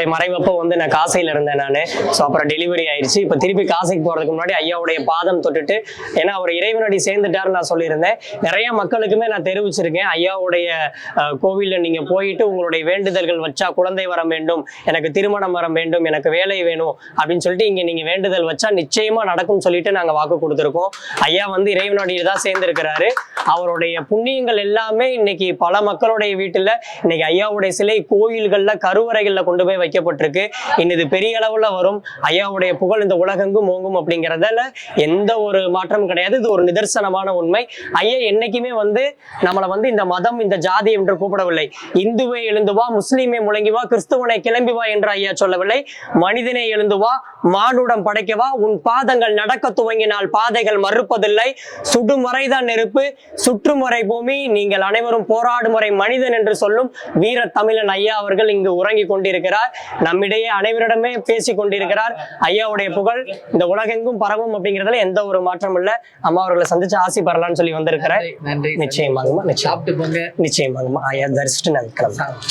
ஐயாவுடைய மறைவப்போ வந்து நான் காசையில் இருந்தேன் நான். ஸோ அப்புறம் டெலிவரி ஆயிடுச்சு இப்போ திருப்பி காசைக்கு போகிறதுக்கு முன்னாடி ஐயாவுடைய பாதம் தொட்டுட்டு ஏன்னா அவர் இறைவனடி சேர்ந்துட்டாருன்னு நான் சொல்லியிருந்தேன். நிறைய மக்களுக்குமே நான் தெரிவிச்சிருக்கேன். ஐயாவுடைய கோவிலில் கோவில்ல நீங்கள் போயிட்டு உங்களுடைய வேண்டுதல்கள் வச்சா குழந்தை வர வேண்டும் எனக்கு திருமணம் வர வேண்டும் எனக்கு வேலை வேணும் அப்படின்னு சொல்லிட்டு இங்கே நீங்கள் வேண்டுதல் வச்சா நிச்சயமாக நடக்கும்னு சொல்லிட்டு நாங்கள் வாக்கு கொடுத்துருக்கோம். ஐயா வந்து இறைவனடியில் தான் சேர்ந்திருக்கிறாரு. அவருடைய புண்ணியங்கள் எல்லாமே இன்னைக்கு பல மக்களுடைய வீட்டில் இன்னைக்கு ஐயாவுடைய சிலை கோயில்கள்ல கருவறைகள்ல கொண்டு போய் வைக்கப்பட்டிருக்கு. இன்னும் இது பெரிய அளவுல வரும். ஐயாவுடைய புகழ் இந்த உலகெங்கும் ஓங்கும் அப்படிங்கிறதுல எந்த ஒரு மாற்றமும் கிடையாது. இது ஒரு நிதர்சனமான உண்மை. ஐயா என்னைக்குமே வந்து நம்மளை வந்து இந்த மதம் இந்த ஜாதி என்று கூப்பிடவில்லை. இந்துவை எழுந்து வா முஸ்லீமை முழங்கி வா கிறிஸ்துவனை கிளம்பி வா என்று ஐயா சொல்லவில்லை. மனிதனை எழுந்து வா மானுடம் படைக்கவா உன் பாதங்கள் நடக்க துவங்கினால் பாதைகள் மறுப்பதில்லை. சுடும் வரைதான் நெருப்பு. சுற்றும் வரை பூமி. நீங்கள் அனைவரும் போராடும் வரை மனிதன் என்று சொல்லும் வீர தமிழன் ஐயா அவர்கள் இங்கு உறங்கிக் கொண்டிருக்கிறார். நம்மிடையே அனைவரிடமே பேசிக் கொண்டிருக்கிறார் ஐயாவுடைய புகழ். இந்த உலகெங்கும் பரவும் அப்படிங்கிறதுல எந்த ஒரு மாற்றம் இல்ல. அம்மா அவர்களை சந்திச்சு ஆசி பெறலாம்னு சொல்லி வந்திருக்கிறேன் நன்றி நிச்சயமாங்கம்மா நிச்சயம். நிச்சயமாங்கம்மா ஐயா தரிசிட்டு நான் கிளம்புறேன்